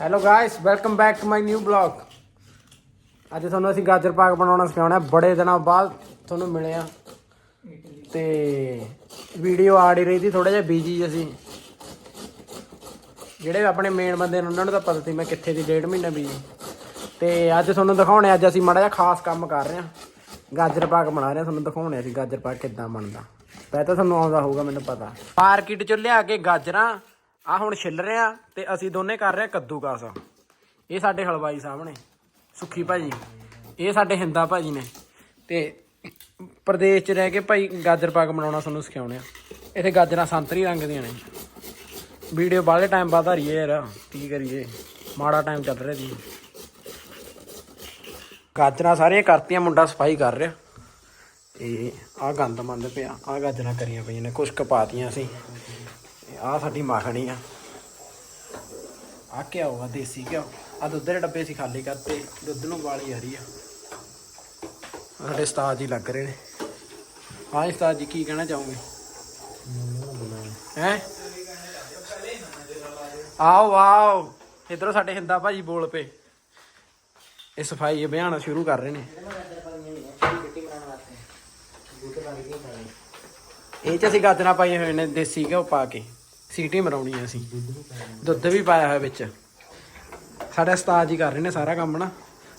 Hello guys welcome back to my new blog ਅੱਜ ਤੁਹਾਨੂੰ ਅਸੀਂ ਗਾਜਰ ਪਾਕ ਬਣਾਉਣਾ ਸਿਖਾਉਣਾ ਹੈ। ਬੜੇ ਦਿਨਾਂ ਬਾਅਦ ਤੁਹਾਨੂੰ ਮਿਲੇ ਆ ਤੇ ਵੀਡੀਓ ਆ ਰਹੀ ਸੀ ਥੋੜਾ ਜਿਹਾ ਬਿਜ਼ੀ ਅਸੀਂ ਜਿਹੜੇ ਆਪਣੇ ਮੇਨ ਬੰਦੇ ਨੇ, ਉਹਨਾਂ ਨੂੰ ਤਾਂ ਪਤਾ ਸੀ ਮੈਂ ਕਿੱਥੇ ਦੀ ਡੇਢ ਮਹੀਨਾ ਬੀਜੀ ਤੇ ਅੱਜ ਤੁਹਾਨੂੰ ਦਿਖਾਉਣੇ ਅੱਜ ਅਸੀਂ ਮਾੜਾ ਜਿਹਾ ਖਾਸ ਕੰਮ ਕਰ ਰਹੇ ਹਾਂ। ਗਾਜਰ ਪਾਕ ਬਣਾ ਰਹੇ ਹਾਂ, ਤੁਹਾਨੂੰ ਦਿਖਾਉਣੇ ਅਸੀਂ ਗਾਜਰ ਪਾਕ ਕਿੱਦਾਂ ਬਣਦਾ। ਪਹਿਲਾਂ ਤਾਂ ਤੁਹਾਨੂੰ ਆਉਂਦਾ ਹੋਊਗਾ, ਮੈਨੂੰ ਪਤਾ। ਮਾਰਕੀਟ ਚੋਂ ਲਿਆ ਕੇ ਗਾਜਰਾਂ ਆ ਹੁਣ ਛਿੱਲ ਰਿਹਾ ਆ ਤੇ ਅਸੀਂ ਦੋਨੇ ਕਰ ਰਹੇ ਆ ਕੱਦੂਕਾਸ। ਇਹ ਸਾਡੇ ਹਲਵਾਈ ਸਾਹਮਣੇ ਸੁੱਖੀ ਭਾਜੀ ਇਹ ਸਾਡੇ ਹਿੰਦਾ ਭਾਜੀ ਨੇ। ਤੇ ਪ੍ਰਦੇਸ਼ 'ਚ ਰਹਿ ਕੇ ਭਾਈ ਗਾਜਰ ਪਾਕ ਬਣਾਉਣਾ ਤੁਹਾਨੂੰ ਸਿਖਾਉਣੇ ਆ। ਇੱਥੇ ਗਾਜਰਾਂ ਸੰਤਰੀ ਰੰਗ ਦੀਆਂ ਨੇ। ਵੀਡੀਓ ਬਾਹਲੇ ਟਾਈਮ ਬਾਅਦ ਆ ਰਹੀ ਹੈ ਯਾਰ। ਕੀ ਕਰੀਏ? ਮਾੜਾ ਟਾਈਮ ਚੱਲ ਰਿਹਾ ਜੀ। ਗਾਜਰਾਂ ਸਾਰੀਆਂ ਕਰਤੀਆਂ, ਮੁੰਡਾ ਸਫ਼ਾਈ ਕਰ ਰਿਹਾ। ਤੇ ਆਹ ਗੰਦ ਮੰਦ ਪਿਆ। ਆਹ ਗਾਜਰਾਂ ਕਰੀਆਂ ਪਈਆਂ ਨੇ ਕੁਛ ਕਪਾਤੀਆਂ ਸੀ ਆਹ ਸਾਡੀ ਮੱਖਣੀ ਆ। ਆ ਕੀ ਹੋਗਾ ਦੇਸੀ ਘਿਓ। ਆ ਦੁੱਧ ਦੇ ਡੱਬੇ ਸੀ ਖਾਲੀ ਕਰਤੇ, ਦੁੱਧ ਨੂੰ ਵਾਲੀ ਆ ਰਹੀ ਆ। ਸਾਡੇ ਉਸਤਾਦ ਜੀ ਲੱਗ ਰਹੇ ਨੇ। ਹਾਂ, ਉਸਤਾਦ ਜੀ, ਕੀ ਕਹਿਣਾ ਚਾਹੋਗੇ? ਹੈ? ਆਓ ਵਾਓ ਇਧਰੋਂ ਸਾਡੇ ਹਿੰਦਾ ਭਾਜੀ ਬੋਲ ਪਏ। ਇਹ ਸਫ਼ਾਈ ਅਭਿਆਨ ਸ਼ੁਰੂ ਕਰ ਰਹੇ ਨੇ। ਇਹ ਚ ਅਸੀਂ ਗਾਜਰਾਂ ਪਾਈਆਂ ਹੋਏ ਨੇ, ਦੇਸੀ ਘਿਓ ਪਾ ਕੇ। ਸੀਟੀ ਮਰਾਉਣੀ ਆ ਅਸੀਂ ਦੁੱਧ ਵੀ ਪਾਇਆ ਹੋਇਆ ਵਿੱਚ। ਸਾਡੇ ਉਸਤਾਦ ਜੀ ਕਰ ਰਹੇ ਨੇ ਸਾਰਾ ਕੰਮ ਨਾ।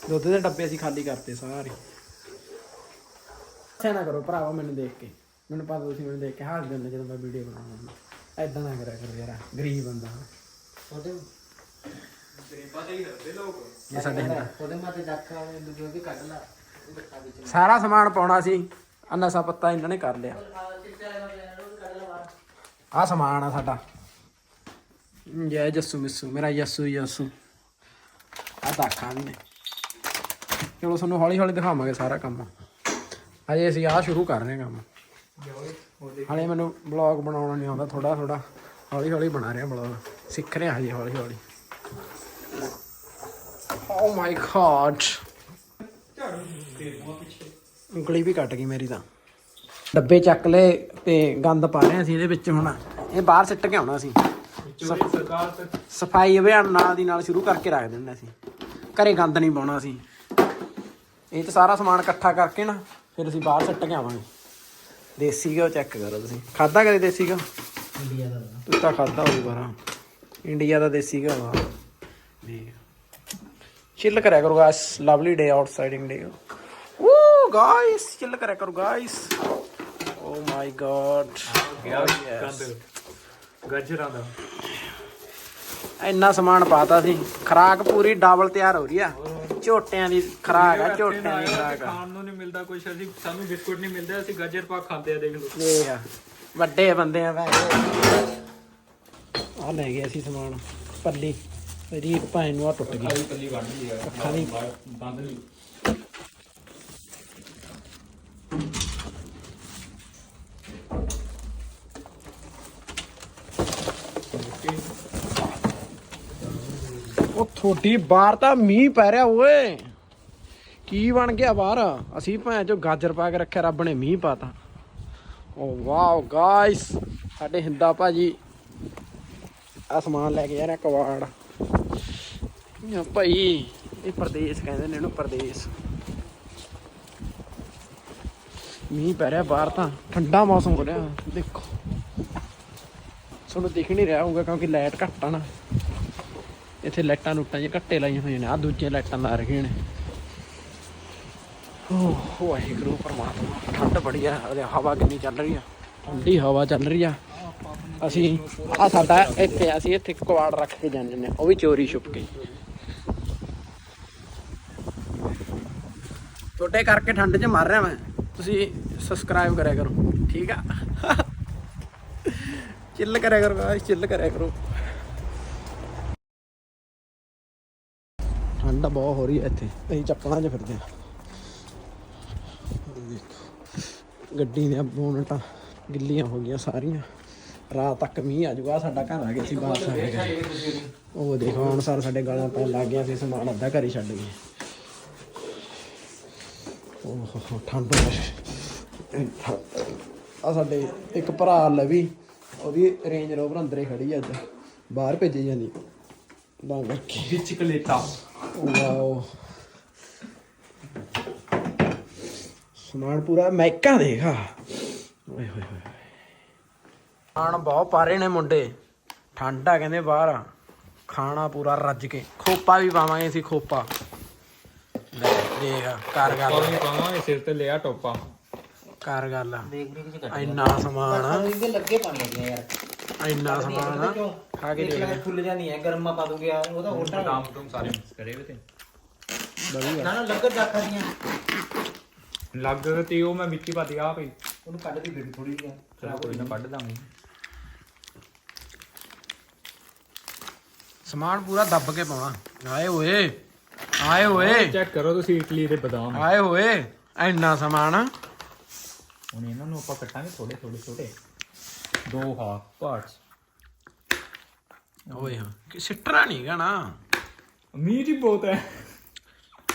ਦੁੱਧ ਦੇ ਡੱਬੇ ਅਸੀਂ ਖਾਲੀ ਕਰਤੇ ਸਾਰੇ। ਅੱਛਾ ਨਾ ਕਰੋ ਭਰਾਵਾ ਮੈਨੂੰ ਦੇਖ ਕੇ। ਮੈਨੂੰ ਪਤਾ ਤੁਸੀਂ ਮੈਨੂੰ ਦੇਖ ਕੇ ਹੱਸ ਦਿੰਦੇ ਜਦੋਂ ਮੈਂ ਵੀਡੀਓ ਬਣਾਉਂਦਾ ਐਦਾਂ ਨਾ ਕਰਿਆ ਕਰੋ ਯਾਰ ਗਰੀਬ ਬੰਦਾ। ਉਹਦੇ ਇਹ ਸਾਡੇ ਹਿੰਦਾ। ਉਹਦੇ ਮਾਤੇ ਡਾਕਾ ਵਾਲੇ ਦੂਜੇ ਵੀ ਕੱਢ ਲਾ ਸਾਰਾ ਸਮਾਨ ਪਾਉਣਾ ਸੀ। ਆ ਨਸ਼ਾ ਪੱਤਾ ਇਹਨਾਂ ਨੇ ਕਰ ਲਿਆ। ਆ ਸਮਾਨ ਆ ਸਾਡਾ। ਜੈ ਜੱਸੂ ਮਿੱਸੂ, ਮੇਰਾ ਯੱਸੂ ਯੱਸੂ ਆ ਦਾਖਾਂ ਨੇ। ਚਲੋ ਤੁਹਾਨੂੰ ਹੌਲੀ ਹੌਲੀ ਦਿਖਾਵਾਂਗੇ ਸਾਰਾ ਕੰਮ। ਅਜੇ ਅਸੀਂ ਆ ਸ਼ੁਰੂ ਕਰ ਰਹੇ ਹਾਂ ਕੰਮ। ਹਾਲੇ ਮੈਨੂੰ ਬਲੌਗ ਬਣਾਉਣਾ ਨਹੀਂ ਆਉਂਦਾ ਥੋੜਾ ਥੋੜਾ ਹੌਲੀ ਹੌਲੀ ਬਣਾ ਰਿਹਾ ਬਲੌਗ ਸਿੱਖ ਰਿਹਾ ਹਜੇ ਹੌਲੀ ਹੌਲੀ ਓ ਮਾਈ ਗॉड ਉਂਗਲੀ ਵੀ ਕੱਟ ਗਈ ਮੇਰੀ ਤਾਂ। ਡੱਬੇ ਚੱਕ ਲਏ ਤੇ ਗੰਦ ਪਾ ਰਹੇ ਸੀ ਇਹਦੇ ਵਿੱਚ ਹੁਣ। ਇਹ ਬਾਹਰ ਸਿੱਟ ਕੇ ਆਉਣਾ ਸੀ ਸਫ਼ਾਈ ਅਭਿਆਨ ਨਾਲ ਦੀ ਨਾਲ ਸ਼ੁਰੂ ਕਰਕੇ ਰੱਖ ਦਿੰਦੇ ਸੀ ਘਰੇ ਗੰਦ ਨਹੀਂ ਪਾਉਣਾ ਸੀ ਇਹ ਤੇ ਸਾਰਾ ਸਮਾਨ ਇਕੱਠਾ ਕਰਕੇ ਨਾ ਫਿਰ ਅਸੀਂ ਬਾਹਰ ਸਿੱਟ ਕੇ ਆਵਾਂਗੇ। ਦੇਸੀ ਘਿਓ ਚੈੱਕ ਕਰੋ ਤੁਸੀਂ। ਖਾਦਾ ਕਦੇ ਦੇਸੀ ਘਿਓ? ਇੰਡੀਆ ਦਾ ਤੂੰ। ਤਾਂ ਖਾਦਾ ਹੋਊਗਾ ਨਾ ਇੰਡੀਆ ਦਾ ਦੇਸੀ ਘਿਓ ਆ। ਚਿੱਲ ਕਰਿਆ ਕਰੋ guys lovely day outsiding day ਓ ਗਾਇਸ ਚਿੱਲ ਕਰਿਆ ਕਰੋ ਗਾਇਸ ਓ ਮਾਈ ਗॉड ਗਾਜਰਾਂ ਦਾ। ਇੰਨਾ ਸਮਾਨ ਪਾਤਾ ਸੀ। ਖਰਾਕ ਪੂਰੀ ਡਬਲ ਤਿਆਰ ਹੋ ਰਹੀ ਆ। ਝੋਟਿਆਂ ਦੀ ਖਰਾਕ ਆ ਝੋਟਿਆਂ ਦੀ ਖਰਾਕ ਆ। ਖਾਣ ਨੂੰ ਨਹੀਂ ਮਿਲਦਾ ਕੁਝ ਅਸੀਂ ਸਾਨੂੰ ਬਿਸਕੁਟ ਨਹੀਂ ਮਿਲਦਾ ਅਸੀਂ ਗਾਜਰ ਪਾਕ ਖਾਂਦੇ ਆ ਦੇਖ ਲਓ। ਦੇਖ ਆ, ਵੱਡੇ ਬੰਦੇ ਆ ਭੈਣ ਆ ਲੈ ਗਏ ਅਸੀਂ ਸਮਾਨ ਪੱਲੀ। ਇੱਕ ਭੈਣ ਨੂੰ ਆ ਟੁੱਟ ਗਈ। ਪੱਲੀ ਵੱਢ ਲਈ ਆ। ਅੱਖਾਂ ਦੀ। ਬੰਦ ਲਈ ਉਹ ਬਾਹਰ ਤਾਂ ਮੀਂਹ ਪੈ ਰਿਹਾ ਓਏ। ਕੀ ਬਣ ਗਿਆ ਬਾਹਰ? ਅਸੀਂ ਭੈਣ ਚੋ ਗਾਜਰ ਪਾ ਕੇ ਰੱਖਿਆ, ਰੱਬ ਨੇ ਮੀਂਹ ਪਾਤਾ। ਓ ਵਾਓ ਗਾਇਸ ਸਾਡੇ ਹਿੰਦਾ ਭਾਜੀ ਆ ਲੈ ਕੇ ਜਾ ਰਿਹਾ ਕਵਾੜ। ਇਹ ਭਾਈ, ਇਹ ਪ੍ਰਦੇਸ਼ ਕਹਿੰਦੇ ਨੇ ਇਹਨੂੰ, ਪ੍ਰਦੇਸ਼। ਮੀਂਹ ਪੈ ਰਿਹਾ ਬਾਹਰ ਤਾਂ, ਠੰਡਾ ਮੌਸਮ ਹੋ ਰਿਹਾ। ਦੇਖੋ। ਤੁਹਾਨੂੰ ਦਿਖ ਨਹੀਂ ਰਿਹਾ ਹੋਊਗਾ ਕਿਉਂਕਿ ਲਾਈਟ ਘੱਟ ਆ ਨਾ। ਇੱਥੇ ਲਾਈਟਾਂ ਲੁੱਟਾਂ ਜੇ ਘੱਟੇ ਲਾਈਆਂ ਹੋਈਆਂ ਨੇ ਆ ਦੂਜੇ ਲਾਈਟਾਂ ਲਾ ਰਹੀਆਂ ਨੇ। ਓਹ, ਵਾਹਿਗੁਰੂ ਪਰਮਾਤਮਾ, ਠੰਡ ਬੜੀ ਆ ਉਹਦੇ ਹਵਾ ਕਿੰਨੀ ਚੱਲ ਰਹੀ ਆ। ਠੰਡੀ ਹਵਾ ਚੱਲ ਰਹੀ ਆ। ਅਸੀਂ ਆ ਸਾਡਾ ਇੱਥੇ, ਅਸੀਂ ਇੱਥੇ ਕੁਆੜ ਰੱਖ ਕੇ ਜਾਂਦੇ ਨੇ ਉਹ ਵੀ ਚੋਰੀ ਛੁਪ ਕੇ ਛੋਟੇ ਕਰਕੇ ਠੰਡ 'ਚ ਮਰ ਰਿਹਾ ਮੈਂ, ਤੁਸੀਂ ਸਬਸਕ੍ਰਾਈਬ ਕਰਿਆ ਕਰੋ, ਠੀਕ ਆ? ਚਿੱਲ ਕਰਿਆ ਕਰੋ ਚਿੱਲ ਕਰਿਆ ਕਰੋ। ਠੰਡ ਬਹੁਤ ਹੋ ਰਹੀ ਹੈ ਇੱਥੇ। ਅਸੀਂ ਚੱਪਲਾਂ 'ਚ ਫਿਰਦੇ ਹਾਂ। ਦੇਖੋ, ਗੱਡੀ ਦੀਆਂ ਬੋਨਟਾਂ ਗਿੱਲੀਆਂ ਹੋ ਗਈਆਂ ਸਾਰੀਆਂ। ਰਾਤ ਤੱਕ ਮੀਂਹ ਆ ਜਾਊਗਾ, ਸਾਡਾ ਘਰ ਆ ਗਿਆ ਸੀ ਬਾਹਰ। ਆ ਗਿਆ ਉਹ ਦੇਖੋ, ਹੁਣ ਸਾਰ ਸਾਡੇ ਗਾਲਾਂ ਪੈਣ ਲੱਗ ਗਿਆ ਸੀ ਸਮਾਨ ਅੱਧਾ ਘਰ ਹੀ ਛੱਡ ਗਏ। ਓਹ ਹੋ ਹੋ ਠੰਡ ਆ ਸਾਡੇ ਇੱਕ ਭਰਾ ਲਵੀ, ਉਹਦੀ ਰੇਂਜ ਰੋਵਰ ਅੰਦਰੇ ਖੜੀ ਆ ਅੱਜ। ਬਾਹਰ ਭੇਜੀ ਜਾਂਦੀ। ਤਾਂ ਕਰਕੇ ਵਿੱਚ ਕਲੇਟਾ। ਵਾਓ ਸਮਾਨ ਪੂਰਾ ਮੈਕਾ ਦੇਖਾ ਓਏ ਹੋਏ ਹੋਏ ਖਾਣ ਬਹੁਤ ਪਾਰੇ ਨੇ ਮੁੰਡੇ। ਠੰਡ ਆ ਕਹਿੰਦੇ ਬਾਹਰ ਖਾਣਾ ਪੂਰਾ ਰੱਜ ਕੇ। ਖੋਪਾ ਵੀ ਪਾਵਾਂਗੇ ਅਸੀਂ ਖੋਪਾ। ਲੈ ਦੇਖ ਕਰ ਗੱਲ। ਕੋਈ ਪਾਵਾਂਗੇ ਸਿਰ ਤੇ ਲਿਆ ਟੋਪਾ। ਕਰ ਗੱਲ ਦੇਖ ਦੇਖ ਚ ਕੱਟ ਇੰਨਾ ਸਮਾਨ ਇਹਦੇ ਲੱਗੇ ਪਾਣੀ ਲੱਗਿਆ ਯਾਰ। ਇੰਨਾ ਸਮਾਨ ਖਾ ਕੇ ਦੇਖ ਫੁੱਲ ਜਾਣੀ ਹੈ ਗਰਮਾ ਪਾ ਦੂੰਗੇ ਯਾਰ ਉਹਦਾ ਉਲਟਾ ਬਦਾਮ ਬਦੂਮ ਸਾਰੇ ਮਿਕਸ ਕਰੇ ਵੇ ਤੇ। ਵਧੀਆ। ਨਾ ਨਾ ਲੱਗਾ ਦਾਖਾ ਦੀਆਂ। ਲੱਗ ਤੇ ਉਹ ਮੈਂ ਮਿੱਟੀ ਪਾ ਦਿਆ ਭਈ ਉਹਨੂੰ ਕੱਢ ਦੀ ਬੇਬੀ ਥੋੜੀ ਜਿਹੀ ਚਲੋ ਕੋਈ ਨਾ ਕੱਢ ਦਾਂਗੇ। ਸਮਾਨ ਪੂਰਾ ਦੱਬ ਕੇ ਪਾਉਣਾ। ਆਏ ਓਏ ਆਏ ਓਏ ਚੈੱਕ ਕਰੋ ਤੁਸੀਂ ਇਟਲੀ ਦੇ ਬਦਾਮ। ਆਏ ਓਏ ਇੰਨਾ ਸਮਾਨ। ਹੁਣ ਇਹਨਾਂ ਨੂੰ ਆਪਾਂ ਕੱਟਾਂਗੇ ਥੋੜੇ ਥੋੜੇ ਛੋਟੇ ਦੋ ਹਾਫ ਪਾਰਟਸ ਓਏ ਹਾਂ। ਕਿ ਸਿੱਟਰਾ ਨਹੀਂ ਗਾ ਨਾ। ਮੀਟ ਹੀ ਬਹੁਤ ਹੈ।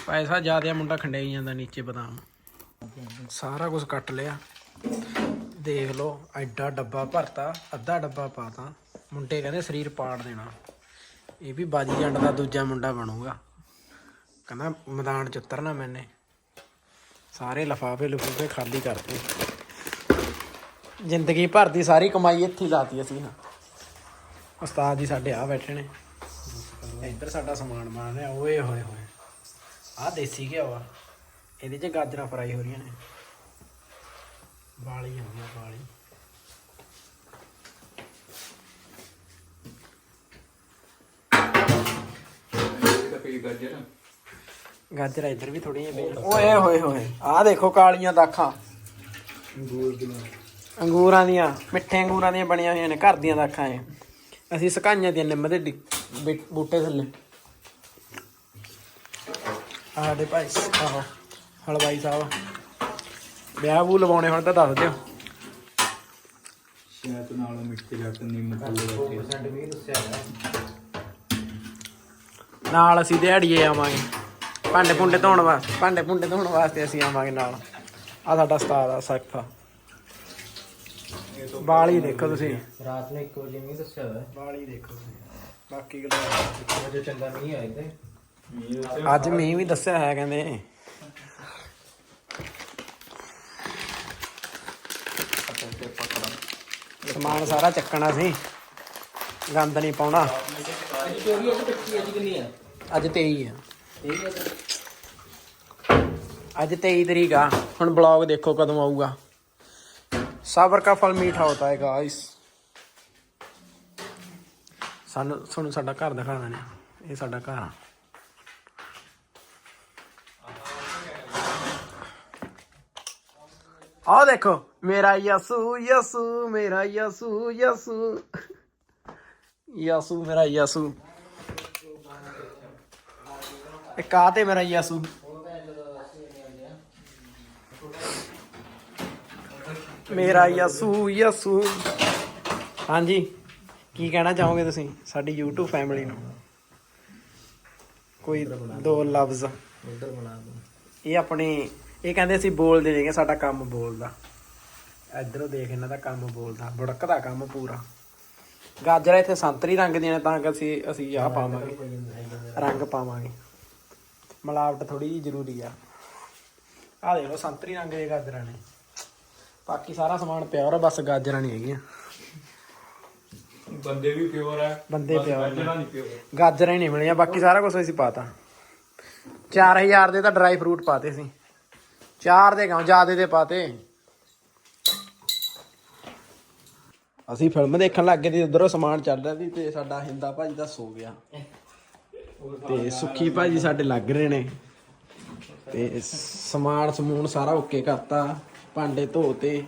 ਪੈਸਾ ਜ਼ਿਆਦਾ ਮੁੰਡਾ ਖੰਡਾਈ ਜਾਂਦਾ ਨੀਚੇ ਬਦਾਮ। ਸਾਰਾ ਕੁਝ ਕੱਟ ਲਿਆ। ਦੇਖ ਲਓ ਐਡਾ ਡੱਬਾ ਭਰਤਾ ਅੱਧਾ ਡੱਬਾ ਪਾਤਾ। ਮੁੰਡੇ ਕਹਿੰਦੇ ਸਰੀਰ ਪਾੜ ਦੇਣਾ। ਇਹ ਵੀ ਬਾਜੀ ਜੰਡ ਦਾ ਦੂਜਾ ਮੁੰਡਾ ਬਣੂਗਾ। ਕਹਿੰਦਾ ਮੈਦਾਨ ਚ ਉਤਰਨਾ ਮੈਨੇ। ਸਾਰੇ ਲਫਾਫੇ ਲਫੂਫੇ ਖਾਲੀ ਕਰਤੇ। ਜ਼ਿੰਦਗੀ ਭਰ ਦੀ ਸਾਰੀ ਕਮਾਈ ਇੱਥੇ ਲਾਤੀ ਅਸੀਂ ਹਾਂ ਉਸਤਾਦ ਜੀ ਸਾਡੇ ਆ ਬੈਠੇ ਨੇ। ਇੱਧਰ ਸਾਡਾ ਸਮਾਨ ਬਣ ਰਿਹਾ ਓਏ ਹੋਏ ਹੋਏ। ਆਹ ਦੇਸੀ ਘਿਓ ਆ। ਇਹਦੇ 'ਚ ਗਾਜਰਾਂ ਫਰਾਈ ਹੋ ਰਹੀਆਂ ਨੇ। ਹੋ ਗਿਆ ਵਾਲੀ ਤਾਂ ਪਈ ਗੱਜਰ ਗਾਜਰਾਂ ਇੱਧਰ ਵੀ ਥੋੜੀਆਂ ਪਈਆਂ। ਓਏ ਹੋਏ ਹੋਏ ਆਹ ਦੇਖੋ ਕਾਲੀਆਂ ਦਾਖਾਂ। ਅੰਗੂਰਾਂ ਦੀਆਂ ਮਿੱਠੇ ਅੰਗੂਰਾਂ ਦੀਆਂ ਬਣੀਆਂ ਹੋਈਆਂ ਨੇ ਘਰ ਦੀਆਂ ਦਾਖਾਂ ਇਹ। ਅਸੀਂ ਸੁਕਾਈਆਂ ਦੀਆਂ ਨਿੰਮ ਦੇ ਡਿ- ਬੂਟੇ ਥੱਲੇ। ਆਹ ਦੇ ਭਾਈ ਆਹੋ ਹਲਵਾਈ ਸਾਹਿਬ। ਵਿਆਹ ਬੂ ਲਵਾਉਣੇ ਹੁਣ ਤਾਂ ਦੱਸ ਦਿਓ। ਸ਼ਾਇਦ ਨਾਲੋਂ ਮਿੱਠੇ ਜੱਟ ਨਿੰਮ ਥੱਲੇ ਬੈਠੇ 2% ਵੀ ਦੱਸਿਆ ਹੈ ਨਾਲ ਅਸੀਂ ਦਿਹਾੜੀਏ ਆਵਾਂਗੇ। ਭਾਂਡੇ ਭੁੰਡੇ ਧੋਣ ਵਾਸਤੇ ਭਾਂਡੇ ਭੁੰਡੇ ਧੋਣ ਵਾਸਤੇ ਅਸੀਂ ਆਵਾਂਗੇ ਨਾਲ। ਆ ਸਾਡਾ ਉਸਤਾਦ ਆ। ਬਾਲੀ ਦੇਖੋ ਤੁਸੀਂ। ਰਾਤ ਨੂੰ 1 ਵਜੇ ਵੀ ਦੱਸਿਆ ਹੋਇਆ। ਬਾਲੀ ਦੇਖੋ ਤੁਸੀਂ। ਬਾਕੀ ਗੱਲਾਂ ਵਜੇ ਚੰਗਾ ਨਹੀਂ ਆਇਆ ਤੇ ਅੱਜ ਮੀਂਹ ਵੀ ਦੱਸਿਆ ਹੈ ਕਹਿੰਦੇ। ਸਮਾਨ ਸਾਰਾ ਚੱਕਣਾ ਸੀ। ਗੰਦ ਨਹੀਂ ਪਾਉਣਾ। ਅੱਜ ਚੋਰੀ ਅੱਜ ਕੱਚੀ ਅੱਜ ਕਿੰਨੀ ਆ? ਅੱਜ 23 ਆ। ਠੀਕ ਹੈ ਅੱਜ 23 ਤਰੀਕ ਆ। ਹੁਣ ਬਲੌਗ ਦੇਖੋ ਕਦੋਂ ਆਊਗਾ। ਸਬਰ ਕਾ ਫਲ ਮੀਠਾ ਹੋਤਾ ਹੈ ਗਾਇਸ ਸਾਨੂੰ ਤੁਹਾਨੂੰ ਸਾਡਾ ਘਰ ਦਿਖਾ ਦਿੰਦੇ ਹਾਂ। ਇਹ ਸਾਡਾ ਘਰ ਆ। ਆਹ ਦੇਖੋ, ਮੇਰਾ ਯਸੂ ਯਸੂ, ਮੇਰਾ ਯਸੂ ਯਸੂ। ਯਸੂ, ਮੇਰਾ ਯਸੂ। ਇਹ ਕਾਤੇ ਮੇਰਾ ਯਸੂ। ਮੇਰਾ ਯਸੂ ਯਸੂ। ਹਾਂਜੀ ਕੀ ਕਹਿਣਾ ਚਾਹੋਗੇ ਤੁਸੀਂ? ਸਾਡੀ YouTube ਫੈਮਿਲੀ ਨੂੰ। ਕੋਈ ਦੋ ਲਫ਼ਜ਼। ਉਧਰ ਬਣਾ ਦੂੰ ਇਹ ਆਪਣੇ ਇਹ ਕਹਿੰਦੇ ਅਸੀਂ ਬੋਲਦੇ ਨਹੀਂਗੇ ਸਾਡਾ ਕੰਮ ਬੋਲਦਾ। ਇਧਰੋਂ ਦੇਖ ਇਹਨਾਂ ਦਾ ਕੰਮ ਬੋਲਦਾ। ਬੁੜਕਦਾ ਕੰਮ ਪੂਰਾ। ਗਾਜਰਾਂ ਇੱਥੇ ਸੰਤਰੀ ਰੰਗ ਦੀਆਂ ਨੇ ਤਾਂ ਕਿ ਅਸੀਂ ਅਸੀਂ ਆਹ ਪਾਵਾਂਗੇ। ਰੰਗ ਪਾਵਾਂਗੇ। ਮਿਲਾਵਟ ਥੋੜੀ ਜਿਹੀ ਜ਼ਰੂਰੀ ਆ। ਆਹ ਦੇਖ ਲਓ ਸੰਤਰੀ ਰੰਗ ਦੇ ਗਾਜਰਾਂ ਨੇ। ਬਾਕੀ ਸਾਰਾ ਸਮਾਨ ਪਿਓਰ ਆ ਬਸ ਗਾਜਰਾਂ ਨਹੀਂ ਹੈਗੀਆਂ। ਬੰਦੇ ਵੀ ਪਿਓਰ ਹੈ ਬੰਦੇ ਨੇ। ਗੱਜਰਾਂ ਨਹੀਂ ਪਿਓਰ। ਗਾਜਰਾਂ ਹੀ ਨਹੀਂ ਮਿਲੀਆਂ ਬਾਕੀ ਸਾਰਾ ਕੁਝ ਅਸੀਂ ਪਾਤਾ। 4000 ਦੇ ਤਾਂ ਡਰਾਈ ਫਰੂਟ ਪਾਤੇ ਸੀ। 4 ਦੇ ਗਾਂ ਜਿਆਦੇ ਦੇ ਪਾਤੇ। ਅਸੀਂ ਫਿਲਮ ਦੇਖਣ ਲੱਗ ਗਏ ਤੇ ਉਧਰੋਂ ਸਮਾਨ ਚੱਲ ਰਿਹਾ ਸੀ ਤੇ ਸਾਡਾ ਹਿੰਦਾ ਭਾਜੀ ਦਾ ਸੋ ਗਿਆ। ਤੇ ਸੁੱਖੀ ਭਾਜੀ ਸਾਡੇ ਲੱਗ ਰਹੇ ਨੇ। ਤੇ ਸਮਾਨ ਸਮੂਨ ਸਾਰਾ ਓਕੇ ਕਰਤਾ। ਭਾਂਡੇ ਧੋਤੇ,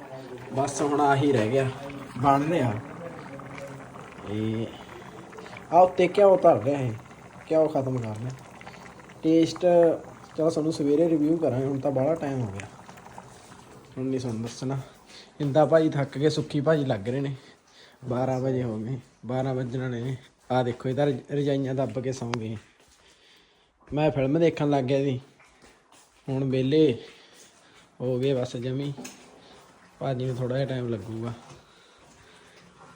ਬਸ ਹੁਣ ਆਹੀ ਰਹਿ ਗਿਆ। ਬਣ ਰਿਹਾ ਇਹ ਆ ਉੱਤੇ ਕਿਉਂ ਧਰ ਰਿਹਾ ਇਹ। ਕਿਉਂ ਖਤਮ ਕਰਨਾ। ਟੇਸਟ ਚਲੋ ਸਾਨੂੰ ਸਵੇਰੇ ਰਿਵਿਊ ਕਰਾਂਗੇ, ਹੁਣ ਤਾਂ ਬੜਾ ਟਾਈਮ ਹੋ ਗਿਆ। ਹੁਣ ਨਹੀਂ ਸਾਨੂੰ ਦੱਸਣਾ। ਇੰਦਾ ਭਾਈ ਥੱਕ ਕੇ ਸੁੱਖੀ ਭਾਜੀ ਲੱਗ ਰਹੇ ਨੇ। 12 ਵਜੇ ਹੋ ਗਏ 12 ਵੱਜਣ ਵਾਲੇ ਨੇ। ਆ ਦੇਖੋ ਇਹਦਾ ਰਜ- ਰਜਾਈਆਂ ਦੱਬ ਕੇ ਸੌਂ ਗਏ। ਮੈਂ ਫਿਲਮ ਦੇਖਣ ਲੱਗ ਗਿਆ ਸੀ ਹੁਣ ਵਿਹਲੇ ਹੋ ਗਏ ਬਸ ਜਮੀ। ਭਾਜੀ ਨੂੰ ਥੋੜਾ ਜਿਹਾ ਟਾਈਮ ਲੱਗੂਗਾ।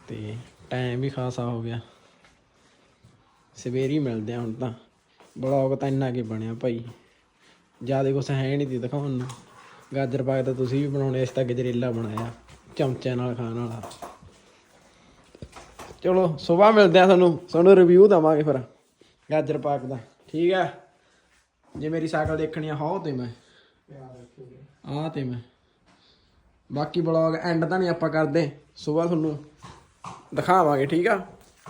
ਤੇ ਟਾਈਮ ਵੀ ਖਾਸਾ ਹੋ ਗਿਆ। ਸਵੇਰੇ ਹੀ ਮਿਲਦੇ ਆ ਹੁਣ ਤਾਂ। ਬਲੌਗ ਤਾਂ ਇੰਨਾ ਕੀ ਬਣਿਆ ਭਾਈ। ਜ਼ਿਆਦਾ ਕੁਛ ਹੈ ਨਹੀਂ ਦੀ ਦਿਖਾਉਣ ਨੂੰ। ਗਾਜਰ ਪਾਕ ਤਾਂ ਤੁਸੀਂ ਵੀ ਬਣਾਉਣੇ ਇਸ ਤਾਂ ਗਜਰੇਲਾ ਬਣਾਇਆ। ਚਮਚਿਆਂ ਨਾਲ ਖਾਣ ਵਾਲਾ। ਚਲੋ, ਸਵੇਰ ਮਿਲਦੇ ਆ ਤੁਹਾਨੂੰ। ਤੁਹਾਨੂੰ ਰਿਵਿਊ ਦਵਾਂਗੇ ਫਿਰ। ਗਾਜਰ ਪਾਕ ਦਾ ਠੀਕ ਹੈ ਜੇ ਮੇਰੀ ਸਾਈਕਲ ਦੇਖਣੀ ਆ ਹਾਓ ਤੇ ਮੈਂ। ਆ ਤੇ ਮੈਂ। ਬਾਕੀ ਬਲੌਗ ਐਂਡ ਤਾਂ ਨਹੀਂ ਆਪਾਂ ਕਰਦੇ। ਸਵੇਰ ਤੁਹਾਨੂੰ ਦਿਖਾਵਾਂਗੇ ਠੀਕ ਆ?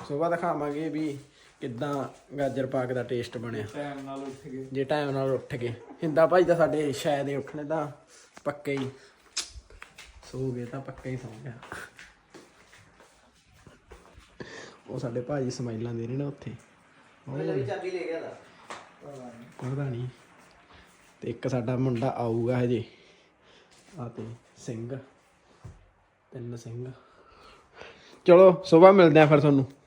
ਸਵੇਰ ਦਿਖਾਵਾਂਗੇ ਵੀ ਕਿੱਦਾਂ ਗਾਜਰ ਪਾਕ ਦਾ ਟੇਸਟ ਬਣਿਆ। ਟਾਈਮ ਨਾਲ ਉੱਠ ਗਏ। ਜੇ ਟਾਈਮ ਨਾਲ ਉੱਠ ਗਏ। ਹਿੰਦਾ ਭਾਈ ਤਾਂ ਸਾਡੇ ਸ਼ਾਇਦ ਹੀ ਉੱਠਣੇ ਤਾਂ ਪੱਕੇ ਹੀ। ਸੋ ਗਏ ਤਾਂ ਪੱਕੇ ਹੀ ਸੌ ਗਿਆ ਉਹ ਸਾਡੇ ਭਾਜੀ ਸਮਾਈਲਾਂ ਦੇ ਰਹੇ ਨੇ ਉੱਥੇ। ਮੇਰੀ ਚਾਬੀ ਲੈ ਗਿਆ ਦਾ ਪਤਾ ਨਹੀਂ। ਤੇ ਇੱਕ ਸਾਡਾ ਮੁੰਡਾ ਆਊਗਾ ਹਜੇ। ਆ ਤੇ ਸਿੰਘ। ਤਿੰਨ ਸਿੰਘ। ਚਲੋ ਸਵੇਰ ਮਿਲਦੇ ਆ ਫਿਰ ਤੁਹਾਨੂੰ।